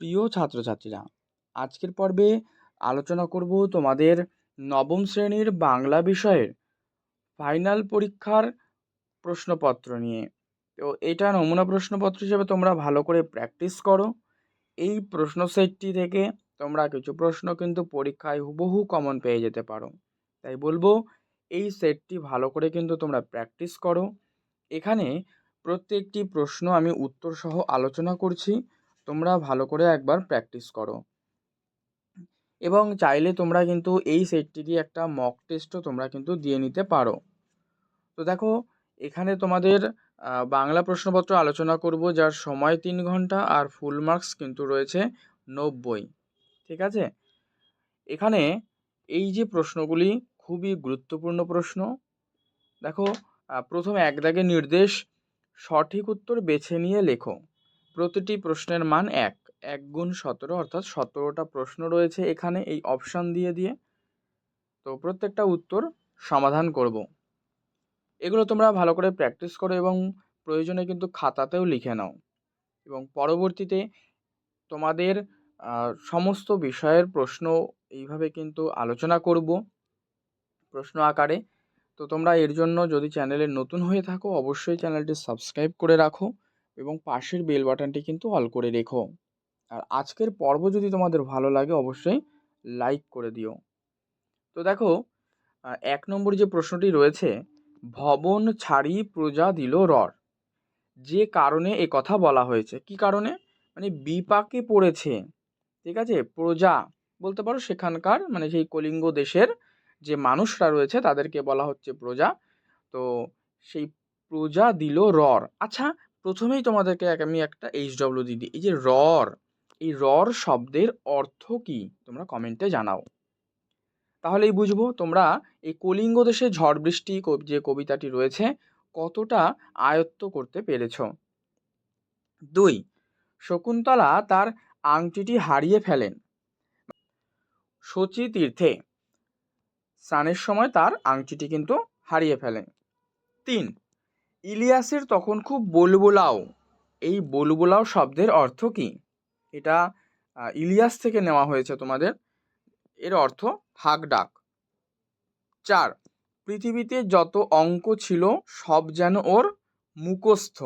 প্রিয় ছাত্রছাত্রীরা, আজকের পর্বে আলোচনা করব তোমাদের নবম শ্রেণির বাংলা বিষয়ের ফাইনাল পরীক্ষার প্রশ্নপত্র নিয়ে। তো এটা নমুনা প্রশ্নপত্র হিসেবে তোমরা ভালো করে প্র্যাকটিস করো। এই প্রশ্ন সেটটি থেকে তোমরা কিছু প্রশ্ন কিন্তু পরীক্ষায় হুবহু কমন পেয়ে যেতে পারো। তাই বলব, এই সেটটি ভালো করে কিন্তু তোমরা প্র্যাকটিস করো। এখানে প্রত্যেকটি প্রশ্ন আমি উত্তর সহ আলোচনা করছি। তোমরা ভালো করে একবার প্র্যাকটিস করো। এবং চাইলে তোমরা কিন্তু এই সেটটি দিয়ে একটা মক টেস্টও তোমরা কিন্তু দিয়ে নিতে পারো। তো দেখো, এখানে তোমাদের বাংলা প্রশ্নপত্র আলোচনা করব, যার সময় তিন ঘণ্টা আর ফুল মার্কস কিন্তু রয়েছে নব্বই। ঠিক আছে? এখানে এই যে প্রশ্নগুলি খুবই গুরুত্বপূর্ণ প্রশ্ন। দেখো প্রথম এক দাগে নির্দেশ, সঠিক উত্তর বেছে নিয়ে লেখো। প্রতিটি প্রশ্নের মান এক। এক গুণ সতেরো অর্থাৎ সতেরোটা প্রশ্ন রয়েছে এখানে এই অপশান দিয়ে দিয়ে। তো প্রত্যেকটা উত্তর সমাধান করব। এগুলো তোমরা ভালো করে প্র্যাকটিস করো এবং প্রয়োজনে কিন্তু খাতাতেও লিখে নাও। এবং পরবর্তীতে তোমাদের সমস্ত বিষয়ের প্রশ্ন এইভাবে কিন্তু আলোচনা করব প্রশ্ন আকারে। তো তোমরা এর জন্য যদি চ্যানেলে নতুন হয়ে থাকো, অবশ্যই চ্যানেলটি সাবস্ক্রাইব করে রাখো। এবং পাশের বেল বাটনটি কিন্তু অল করে রেখো। আর আজকের পর্ব যদি তোমাদের ভালো লাগে, অবশ্যই লাইক করে দিও। তো দেখো এক নম্বর যে প্রশ্নটি রয়েছে, ভবন ছাড়ি প্রজা দিল রর। যে কারণে এ কথা বলা হয়েছে। কি কারণে? মানে বিপাকে পড়েছে। ঠিক আছে? প্রজা বলতে পারো সেখানকার মানে সেই কলিঙ্গ দেশের যে মানুষরা রয়েছে, তাদেরকে বলা হচ্ছে প্রজা। তো সেই প্রজা দিল রর। আচ্ছা প্রথমেই তোমাদেরকে আমি একটা এইচ ডব্লিউ দিই। এই যে রর, এই রর শব্দের অর্থ কি? তোমরা কমেন্টে জানাও। তাহলেই বুঝব তোমরা এই কলিঙ্গ দেশে ঝড় বৃষ্টি যে কবিতাটি রয়েছে, কতটা আয়ত্ত করতে পেরেছ? দুই, শকুন্তলা তার আংটিটি হারিয়ে ফেলেন। শচী তীর্থে, স্নানের সময় তার আংটিটি কিন্তু হারিয়ে ফেলেন। তিন ইলিয়াসের তখন খুব বলবোলাও। এই বলবোলাও শব্দের অর্থ কী? এটা ইলিয়াস থেকে নেওয়া হয়েছে তোমাদের। এর অর্থ হাক ডাক। চার, পৃথিবীতে যত অঙ্ক ছিল, সব যেন ওর মুখস্থ।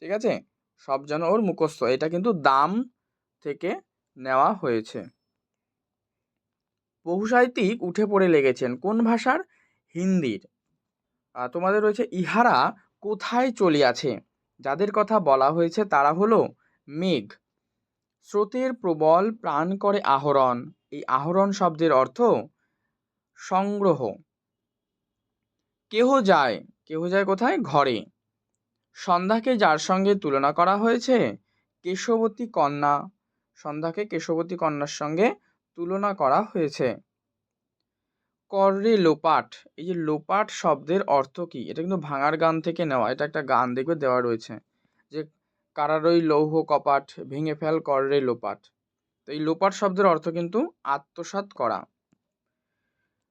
ঠিক আছে? সব যেন ওর মুখস্থ। এটা কিন্তু দাম থেকে নেওয়া হয়েছে। বহু সাহিত্যিক উঠে পড়ে লেগেছেন। কোন ভাষার? হিন্দির। তোমাদের রয়েছে ইহারা কোথায় চলিয়াছে? যাদের কথা বলা হয়েছে তারা হলো মেঘ। স্রোতের প্রবল প্রাণ করে আহরণ। এই আহরণ শব্দের অর্থ সংগ্রহ। কেহ যায় কেহ যায় কোথায়? ঘরে। সন্ধ্যাকে যার সঙ্গে তুলনা করা হয়েছে, কেশবতী কন্যা। সন্ধ্যাকে কেশবতী কন্যার সঙ্গে তুলনা করা হয়েছে। কররে লোপাট। এই যে লোপাট শব্দের অর্থ কি? এটা কিন্তু ভাঙার গান থেকে নেওয়া। এটা একটা গান দেখবে দেওয়া রয়েছে যে কারারই লৌহ কপাট ভেঙে ফেল কররে লোপাট। তো এই লোপাট শব্দের অর্থ কিন্তু আত্মসাত করা।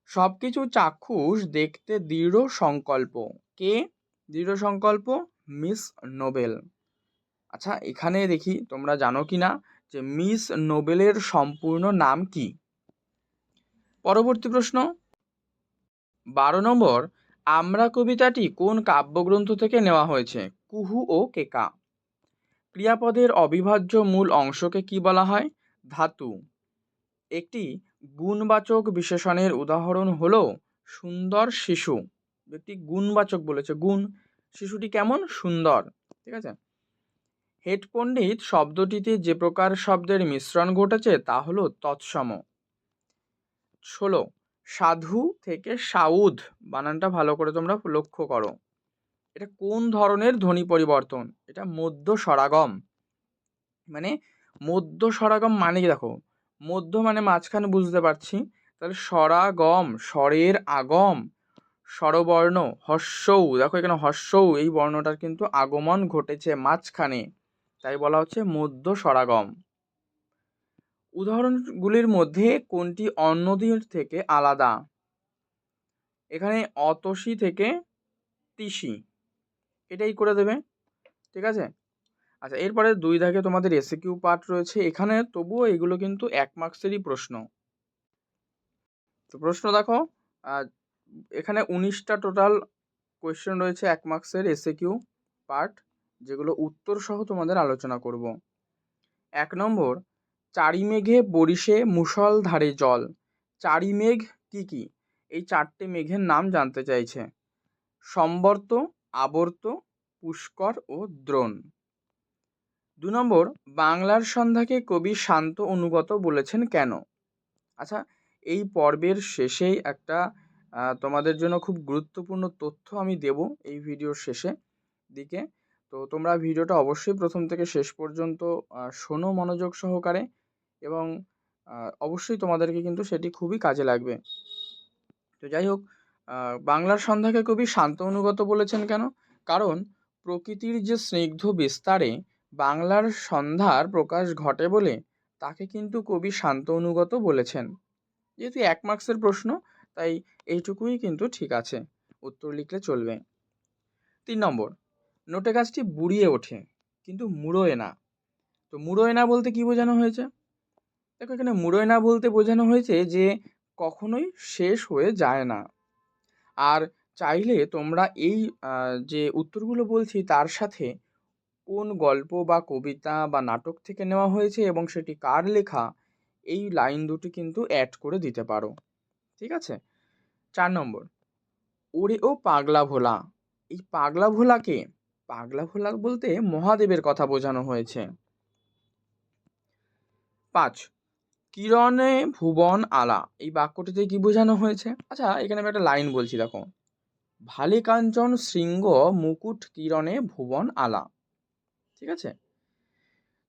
সব কিছু চাক্ষুষ দেখতে দৃঢ় সংকল্প। কে? দৃঢ় সংকল্প? Miss Noble. আচ্ছা এখানে দেখি তোমরা জানো কি না যে মিস নোবেলের সম্পূর্ণ নাম কি? পরবর্তী প্রশ্ন। বারো নম্বর, আমরা কবিতাটি কোন কাব্যগ্রন্থ থেকে নেওয়া হয়েছে? কুহু ও কেকা। ক্রিয়াপদের অবিভাজ্য মূল অংশকে কি বলা হয়? ধাতু। একটি গুণবাচক বিশেষণের উদাহরণ হল সুন্দর শিশু। ব্যক্তি গুণবাচক বলেছে, গুণ। শিশুটি কেমন? সুন্দর। ঠিক আছে? হেড পণ্ডিত শব্দটিতে যে প্রকার শব্দের মিশ্রণ ঘটেছে তা হলো তৎসম। ষোলো সাধু থেকে সাউদ বানানটা ভালো করে তোমরা লক্ষ্য করো। এটা কোন ধরনের ধ্বনি পরিবর্তন? এটা মধ্য স্বরাগম মানে মধ্য স্বরাগম মানে কি দেখো? মধ্য মানে মাঝখানে বুঝতে পারছি। তাহলে স্বরাগম স্বরের আগম, স্বরবর্ণ হস্যৌ দেখো এখানে হস্যৌ এই বর্ণটার কিন্তু আগমন ঘটেছে মাঝখানে। তাই বলা হচ্ছে মধ্য স্বরাগম উদাহরণগুলির মধ্যে কোনটি অন্যদের থেকে আলাদা? এখানে অতসী থেকে তিসি। এটাই করে দেবে, ঠিক আছে? আচ্ছা এরপরে দুই দাগে তোমাদের এসিকিউ পার্ট রয়েছে। এখানে তবুও এগুলো কিন্তু এক মার্কসেরই প্রশ্ন। তো প্রশ্ন দেখো এখানে উনিশটা টোটাল কোয়েশ্চেন রয়েছে এক মার্কসের এসিকিউ পার্ট যেগুলো উত্তর সহ তোমাদের আলোচনা করব। এক নম্বর চারি মেঘে বরিশে মুষলধারে জল। চারি মেঘ কি কি? এই চারটে মেঘের নাম জানতে চাইছে। সম্বর্ত, আবর্ত, পুষ্কর ও দ্রোণ। দু নম্বর, বাংলার সন্ধ্যাকে কবি শান্ত অনুগত বলেছেন কেন? আচ্ছা এই পর্বের শেষেই একটা তোমাদের জন্য খুব গুরুত্বপূর্ণ তথ্য আমি দেব এই ভিডিওর শেষে দিকে। তো তোমরা ভিডিওটা অবশ্যই প্রথম থেকে শেষ পর্যন্ত শোনো মনোযোগ সহকারে। এবং অবশ্যই তোমাদেরকে কিন্তু সেটি খুবই কাজে লাগবে। তো যাই হোক বাংলার সন্ধ্যাকে কবি শান্ত অনুগত বলেছেন কেন? কারণ, প্রকৃতির যে স্নিগ্ধ বিস্তারে বাংলার সন্ধ্যার প্রকাশ ঘটে বলে তাকে কিন্তু কবি শান্ত অনুগত বলেছেন। যেহেতু এক মার্কসের প্রশ্ন, তাই এইটুকুই কিন্তু ঠিক আছে। উত্তর লিখলে চলবে। তিন নম্বর, নোটে গাছটি বুড়িয়ে ওঠে, কিন্তু মুড়োয় না। তো মুড়োয় না বলতে কি বোঝানো হয়েছে? দেখো এখানে মুড়োয় না বলতে বোঝানো হয়েছে যে কখনোই শেষ হয়ে যায় না। আর চাইলে তোমরা এই যে উত্তরগুলো বলছি তার সাথে কোন গল্প বা কবিতা বা নাটক থেকে নেওয়া হয়েছে এবং সেটি কার লেখা, এই লাইন দুটি কিন্তু অ্যাড করে দিতে পারো। ঠিক আছে? চার নম্বর। ওরে ও পাগলা ভোলা। এই পাগলা ভোলাকে, পাগলা ভোলা বলতে মহাদেবের কথা বোঝানো হয়েছে। পাঁচ। কিরণে ভুবন আলা? এই বাক্যটিতে কি বোঝানো হয়েছে? আচ্ছা এখানে আমি একটা লাইন বলছি, দেখো। ভালে কাঞ্চন শৃঙ্গ মুকুট কিরণে ভুবন আলা। ঠিক আছে?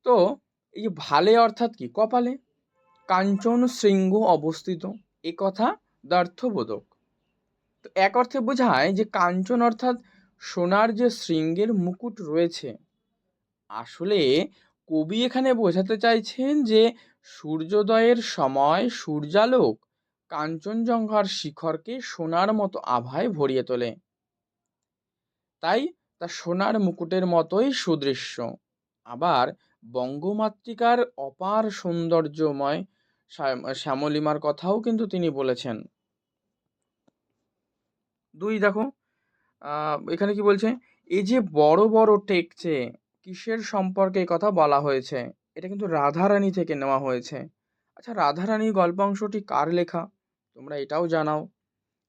তো, এই যে ভালে অর্থাৎ কি? কপালে। কাঞ্চন শৃঙ্গ অবস্থিত। এ কথা দ্বার্থবোধক। তো এক অর্থে বোঝায় যে কাঞ্চন অর্থাৎ সোনার যে শৃঙ্গের মুকুট রয়েছে। আসলে কবি এখানে বোঝাতে চাইছেন যে সূর্যোদয়ের সময় সূর্যালোক কাঞ্চনজঙ্ঘার শিখরকে সোনার মতো আভায় ভরিয়ে তোলে। তাই তা সোনার মুকুটের মতোই সুদৃশ্য। আবার বঙ্গমাতৃকার অপার সৌন্দর্যময় শ্যামলিমার কথাও কিন্তু তিনি বলেছেন। দুই দেখো এখানে কি বলছে? এই যে বড় বড় টেকছে, কিসের সম্পর্কে কথা বলা হয়েছে? এটা কিন্তু রাধারানী থেকে নেওয়া হয়েছে। আচ্ছা রাধারানী গল্পাংশটি কার লেখা? তোমরা এটাও জানাও।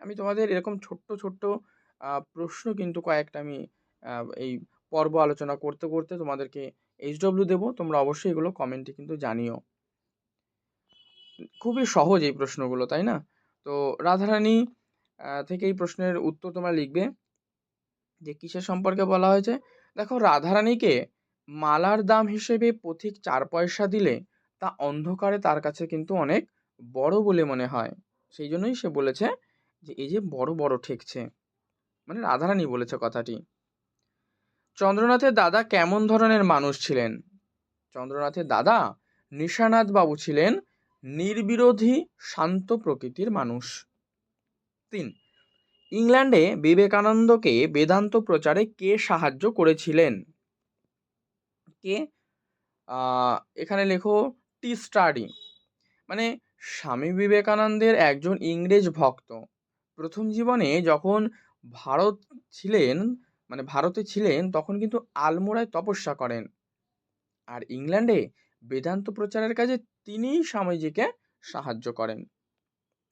আমি তোমাদের এরকম ছোট্ট ছোট্ট প্রশ্ন কিন্তু কয়েকটা আমি এই পর্ব আলোচনা করতে করতে তোমাদেরকে এইচডব্লিউ দেবো। তোমরা অবশ্যই এগুলো কমেন্টে কিন্তু জানিও। খুবই সহজ এই প্রশ্নগুলো, তাই না? তো রাধারানী থেকে এই প্রশ্নের উত্তর তোমরা লিখবে যে, কিসের সম্পর্কে বলা হয়েছে? দেখো, রাধারানীকে মালার দাম হিসেবে পথিক চার পয়সা দিলে তা অন্ধকারে তার কাছে কিন্তু অনেক বড় বলে মনে হয়। সেই জন্যই সে বলেছে যে, এই যে বড় বড় ঠেকছে। মানে রাধারানী বলেছে কথাটি। চন্দ্রনাথের দাদা কেমন ধরনের মানুষ ছিলেন? চন্দ্রনাথের দাদা নিশানাথ বাবু ছিলেন নির্বিরোধী, শান্ত প্রকৃতির মানুষ। তিন, ইংল্যান্ডে বিবেকানন্দকে বেদান্ত প্রচারে কে সাহায্য করেছিলেন? কে? এখানে লেখো টি স্টাডি মানে স্বামী বিবেকানন্দের একজন ইংরেজ ভক্ত। প্রথম জীবনে যখন ভারত ছিলেন মানে ভারতে ছিলেন, তখন কিন্তু আলমোড়ায় তপস্যা করেন। আর ইংল্যান্ডে বেদান্ত প্রচারের কাজে তিনিই স্বামীজিকে সাহায্য করেন।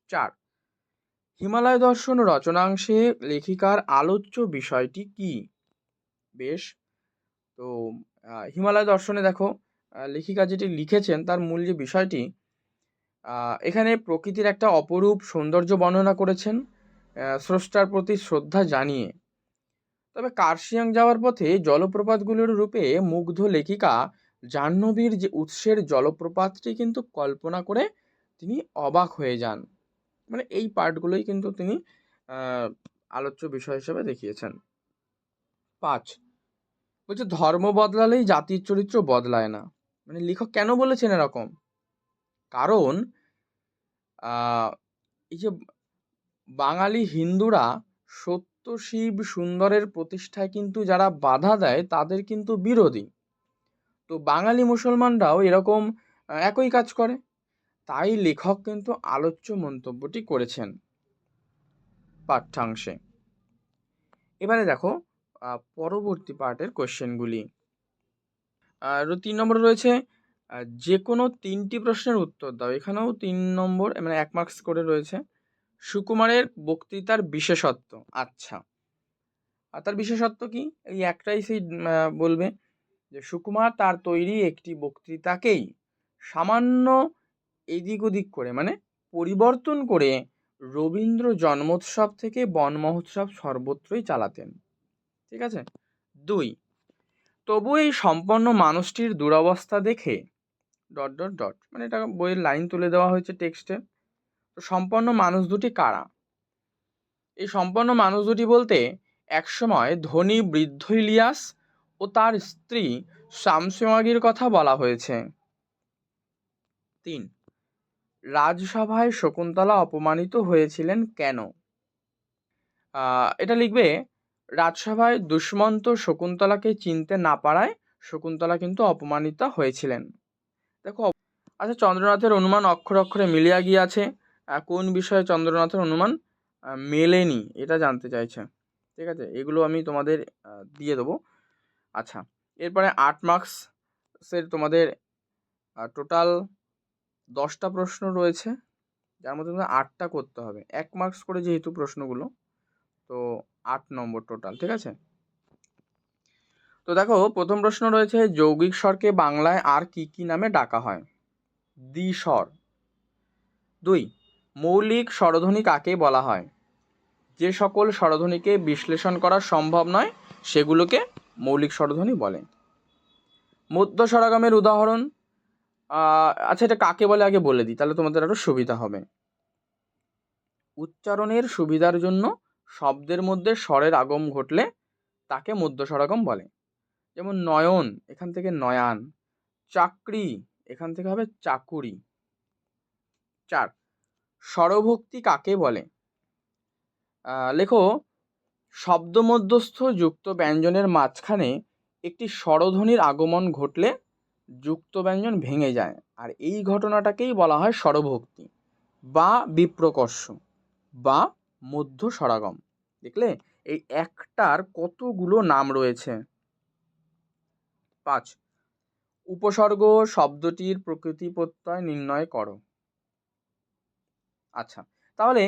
চার, হিমালয় দর্শন রচনাংশে লেখিকার আলোচ্য বিষয়টি কি? বেশ, তো হিমালয় দর্শনে দেখো লেখিকা যেটি লিখেছেন তার মূল যে বিষয়টি এখানে প্রকৃতির একটা অপরূপ সৌন্দর্য বর্ণনা করেছেন স্রষ্টার প্রতি শ্রদ্ধা জানিয়ে। তবে কার্শিয়াং যাওয়ার পথে জলপ্রপাতগুলোর রূপে মুগ্ধ লেখিকা জাহ্নবীর যে উৎসের জলপ্রপাতটি কিন্তু কল্পনা করে তিনি অবাক হয়ে যান। মানে এই পার্টগুলোই কিন্তু তিনি আলোচ্য বিষয় হিসেবে দেখিয়েছেন। পাঁচ বলছে, ধর্ম বদলালেই জাতির চরিত্র বদলায় না। মানে লেখক কেন বলেছেন এরকম? কারণ এই যে বাঙালি হিন্দুরা সত্য, শিব, সুন্দরের প্রতিষ্ঠায় কিন্তু যারা বাধা দেয়, তাদের কিন্তু বিরোধী। তো বাঙালি মুসলমানরাও এরকম একই কাজ করে। তাই লেখক কিন্তু আলোচ্য মন্তব্যটি করেছেন পাঠ্যাংশে। এবারে দেখো পরবর্তী পার্টের কোশ্চেনগুলি আর তিন নম্বর রয়েছে যে কোনো তিনটি প্রশ্নের উত্তর দাও। এখানেও তিন নম্বর মানে এক মার্কস করে রয়েছে। সুকুমারের বক্তৃতার বিশেষত্ব আচ্ছা। আর তার বিশেষত্ব কি? এই একটাই সেই বলবে যে সুকুমার তার তৈরি একটি বক্তৃতাকেই সামান্য এদিক ওদিক করে মানে পরিবর্তন করে রবীন্দ্র জন্মোৎসব থেকে বন মহোৎসব সর্বত্রই চালাতেন। ঠিক আছে? দুই, তবু এই সম্পন্ন মানুষটির দুরবস্থা দেখে ডট ডট ডট মানে এটা বইয়ের লাইন তুলে দেওয়া হয়েছে টেক্সটে তো সম্পন্ন মানুষ দুটি কারা? এই সম্পন্ন মানুষ দুটি বলতে একসময় ধনী বৃদ্ধ ইলিয়াস ও তার স্ত্রী শামসুমাগির কথা বলা হয়েছে। তিন, রাজসভায় শকুন্তলা অপমানিত হয়েছিলেন কেন? এটা লিখবে রাজসভায় দুষ্মন্ত শকুন্তলাকে চিনতে না পারায় শকুন্তলা কিন্তু অপমানিত হয়েছিলেন। দেখো আচ্ছা চন্দ্রনাথের অনুমান অক্ষর অক্ষরে মিলিয়া গিয়াছে। কোন বিষয়ে চন্দ্রনাথের অনুমান? মেলেনি, এটা জানতে চাইছে। ঠিক আছে, এগুলো আমি তোমাদের দিয়ে দেবো। আচ্ছা এরপরে আট মার্কসের তোমাদের টোটাল দশটা প্রশ্ন রয়েছে। যার মধ্যে তোমাদের আটটা করতে হবে। এক মার্কস করে যেহেতু প্রশ্নগুলো, তো আট নম্বর টোটাল, ঠিক আছে? তো দেখো, প্রথম প্রশ্ন রয়েছে, যৌগিক স্বরকে বাংলায় আর কি কি নামে ডাকা হয়? দ্বিস্বর দুই, মৌলিক স্বরধ্বনি কাকে বলা হয়? যে সকল স্বরধ্বনিকে বিশ্লেষণ করা সম্ভব নয়, সেগুলোকে মৌলিক স্বরধ্বনি বলে। মধ্য স্বরাগমের উদাহরণ আচ্ছা এটা কাকে বলে আগে বলে দিই, তাহলে তোমাদের আরও সুবিধা হবে। উচ্চারণের সুবিধার জন্য শব্দের মধ্যে স্বরের আগম ঘটলে তাকে মধ্য স্বরাগম বলে। যেমন নয়ন, এখান থেকে নয়ান। চাকরি, এখান থেকে হবে চাকুরি। চার, স্বরভক্তি কাকে বলে? লেখো শব্দ মধ্যস্থ যুক্ত ব্যঞ্জনের মাঝখানে একটি স্বরধ্বনির আগমন ঘটলে যুক্ত ব্যঞ্জন ভেঙে যায়। আর এই ঘটনাটাকেই বলা হয় স্বরভক্তি। বা বিপ্রকর্ষ। বা মধ্য স্বরাগম দেখলে এই একটার কতগুলো নাম রয়েছে? পাঁচ। উপসর্গ শব্দটির প্রকৃতি প্রত্যয় নির্ণয় করো। আচ্ছা তাহলে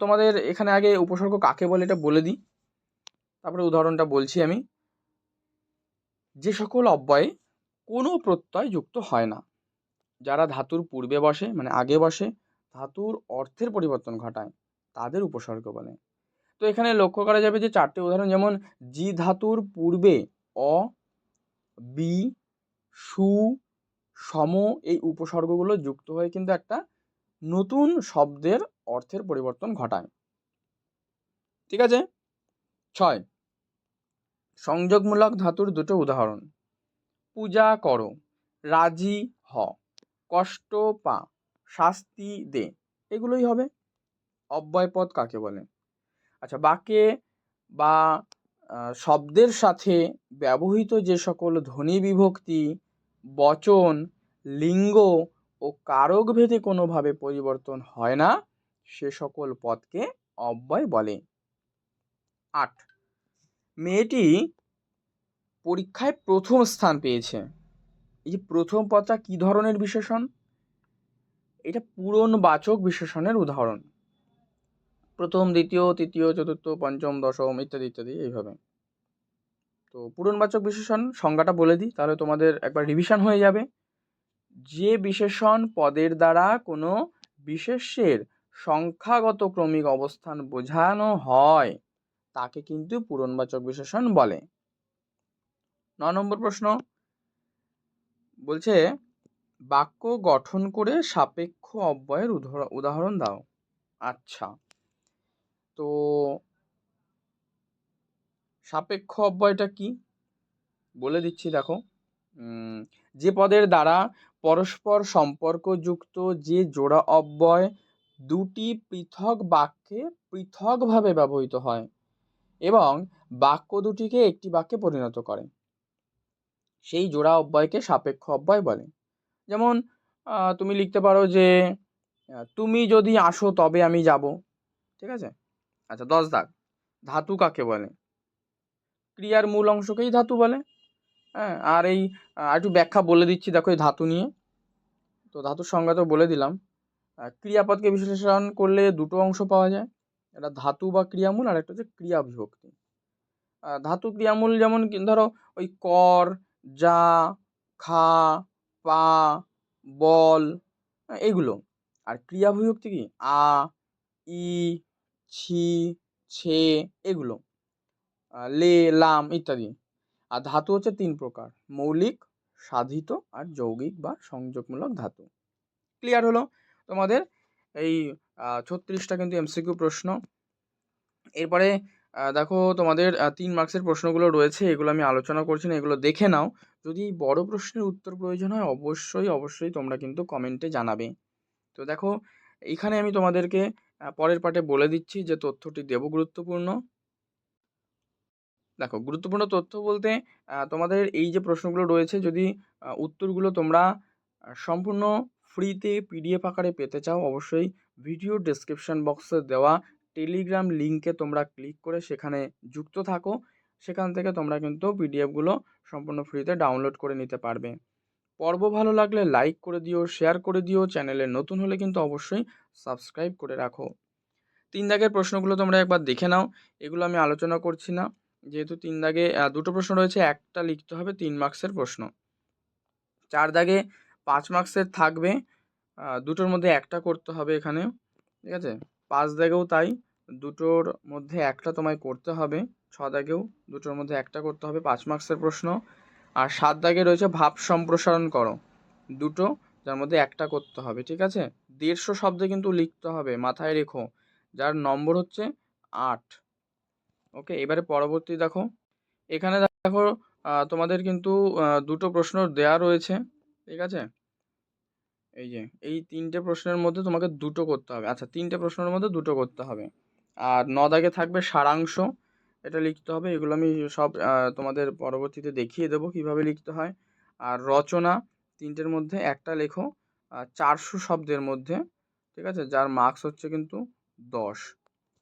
তোমাদের এখানে আগে উপসর্গ কাকে বলে এটা বলে দিই। তারপরে উদাহরণটা বলছি আমি। যে সকল অব্যয়ে কোনো প্রত্যয় যুক্ত হয় না। যারা ধাতুর পূর্বে বসে মানে আগে বসে, ধাতুর অর্থের পরিবর্তন ঘটায়। তাদের উপসর্গ বলে। তো এখানে লক্ষ্য করা যাবে যে চারটি উদাহরণ যেমন জি ধাতুর পূর্বে অ, বি, সু, সম এই উপসর্গগুলো যুক্ত হয়ে কিন্তু একটা নতুন শব্দের অর্থের পরিবর্তন ঘটায়। ঠিক আছে? ছয়, সংযোগমূলক ধাতুর দুটো উদাহরণ। পূজা করো, রাজি হ, কষ্ট পা, শাস্তি দে, এগুলোই হবে। অব্যয়পদ কাকে বলে? আচ্ছা বাক্যে বা শব্দের সাথে ব্যবহৃত যে সকল ধ্বনি বিভক্তি, বচন, লিঙ্গ ও কারক ভেদে কোনোভাবে পরিবর্তন হয় না, সে সকল পদকে অব্যয় বলে। আট। মেয়েটি পরীক্ষায় প্রথম স্থান পেয়েছে। এই যে প্রথম পদটা কী ধরনের বিশেষণ? এটা পূরণবাচক বিশেষণের উদাহরণ। প্রথম, দ্বিতীয়, তৃতীয়, চতুর্থ, পঞ্চম, দশম ইত্যাদি ইত্যাদি এইভাবে। তো পূরণবাচক বিশেষণ সংজ্ঞাটা বলে দিই, তাহলে তোমাদের একবার রিভিশন হয়ে যাবে। যে বিশেষণ পদের দ্বারা কোনো বিশেষ্যের সংখ্যাগত ক্রমিক অবস্থান বোঝানো হয়, তাকে কিন্তু পূরণবাচক বিশেষণ বলে। ন নম্বর প্রশ্ন। বলছে, বাক্য গঠন করে সাপেক্ষ অব্যয়ের উদাহর- উদাহরণ দাও। আচ্ছা। তো সাপেক্ষ অব্যয়টা কি? বলে দিচ্ছি, দেখো। যে পদের দ্বারা পরস্পর সম্পর্কযুক্ত যে জোড়া অব্যয় দুটি পৃথক বাক্যে পৃথকভাবে ব্যবহৃত হয় এবং বাক্য দুটিকে একটি বাক্যে পরিণত করে, সেই জোড়া অব্যয়কে সাপেক্ষ অব্যয় বলে। যেমন তুমি লিখতে পারো যে তুমি যদি আসো তবে আমি যাব। ঠিক আছে? আচ্ছা দশ দাগ। ধাতু কাকে বলে? ক্রিয়ার মূল অংশকেই ধাতু বলে। হ্যাঁ আর এই একটু ব্যাখ্যা বলে দিচ্ছি দেখো এই ধাতু নিয়ে। তো ধাতুর সংজ্ঞা তো বলে দিলাম। ক্রিয়াপদকে বিশ্লেষণ করলে দুটো অংশ পাওয়া যায়। একটা ধাতু বা ক্রিয়ামূল আর একটা হচ্ছে ক্রিয়া বিভক্তি ধাতু ক্রিয়ামূল যেমন ধরো ওই কর যা খা পা বল আহ, এইগুলো। আর ক্রিয়া বিভক্তি কি? আ ই ছি, ছে এগুলো। লে, লাম ইত্যাদি। আর ধাতু হচ্ছে তিন প্রকার, মৌলিক, সাধিত আর যৌগিক বা সংযোগমূলক ধাতু। ক্লিয়ার হলো? তোমাদের এই ছত্রিশটা কিন্তু এমসিকিউ প্রশ্ন। এরপরে দেখো তোমাদের তিন মার্কসের প্রশ্নগুলো রয়েছে, এগুলো আমি আলোচনা করছি না, এগুলো দেখে নাও। যদি বড় প্রশ্নের উত্তর প্রয়োজন হয়, অবশ্যই অবশ্যই তোমরা কিন্তু কমেন্টে জানাবে। তো দেখো এইখানে আমি তোমাদেরকে পরের পার্টে বলে দিচ্ছি যে তথ্যটি দেব গুরুত্বপূর্ণ। দেখো, গুরুত্বপূর্ণ তথ্য বলতে তোমাদের এই যে প্রশ্নগুলো রয়েছে, যদি উত্তরগুলো তোমরা সম্পূর্ণ ফ্রিতে পিডিএফ আকারে পেতে চাও, অবশ্যই ভিডিও ডেসক্রিপশন বক্সে দেওয়া টেলিগ্রাম লিঙ্কে তোমরা ক্লিক করে সেখানে যুক্ত থাকো। সেখান থেকে তোমরা কিন্তু পিডিএফগুলো সম্পূর্ণ ফ্রিতে ডাউনলোড করে নিতে পারবে। পর্ব ভালো লাগলে লাইক করে দিও শেয়ার করে দিও চ্যানেলে নতুন হলে কিন্তু অবশ্যই সাবস্ক্রাইব করে রাখো। তিন দাগের প্রশ্নগুলো তোমরা একবার দেখে নাও, এগুলো আমি আলোচনা করছি না। যেহেতু তিন দাগে দুটো প্রশ্ন রয়েছে, একটা লিখতে হবে তিন মার্কসের প্রশ্ন। চার দাগে পাঁচ মার্কসের থাকবে দুটোর মধ্যে একটা করতে হবে এখানে, ঠিক আছে? পাঁচ দাগেও তাই, দুটোর মধ্যে একটা তোমায় করতে হবে, ছ দাগেও দুটোর মধ্যে একটা করতে হবে, পাঁচ মার্কসের প্রশ্ন। আর সাত দাগে রয়েছে ভাব সম্প্রসারণ করো, দুটো, যার মধ্যে একটা করতে হবে, ঠিক আছে? দেড়শো শব্দে কিন্তু লিখতে হবে, মাথায় রেখো। যার নম্বর হচ্ছে আট। ওকে, এবারে পরবর্তী দেখো। এখানে দেখো তোমাদের কিন্তু দুটো প্রশ্ন দেয়া রয়েছে, ঠিক আছে? এই যে, এই তিনটে প্রশ্নের মধ্যে তোমাকে দুটো করতে হবে। আচ্ছা তিনটে প্রশ্নের মধ্যে দুটো করতে হবে। আর ন দাগে থাকবে সারাংশ, এটা লিখতে হবে। এগুলো আমি সব তোমাদের পরবর্তীতে দেখিয়ে দেবো কীভাবে লিখতে হয়। আর রচনা, তিনটের মধ্যে একটা লেখো। চারশো শব্দের মধ্যে, ঠিক আছে? যার মার্কস হচ্ছে কিন্তু দশ।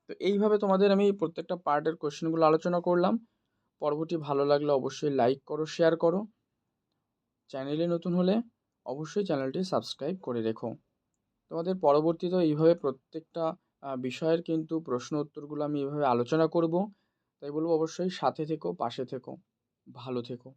তো এইভাবে তোমাদের আমি প্রত্যেকটা পার্টের কোশ্চেনগুলো আলোচনা করলাম। পর্বটি ভালো লাগলে অবশ্যই লাইক করো শেয়ার করো। চ্যানেলে নতুন হলে অবশ্যই চ্যানেলটি সাবস্ক্রাইব করে রেখো। তোমাদের পরবর্তীতে এইভাবে প্রত্যেকটা বিষয়ের কিন্তু প্রশ্ন উত্তরগুলো আমি এইভাবে আলোচনা করব। তাই বলব অবশ্যই সাথে থেকো, পাশে থেকো, ভালো থেকো।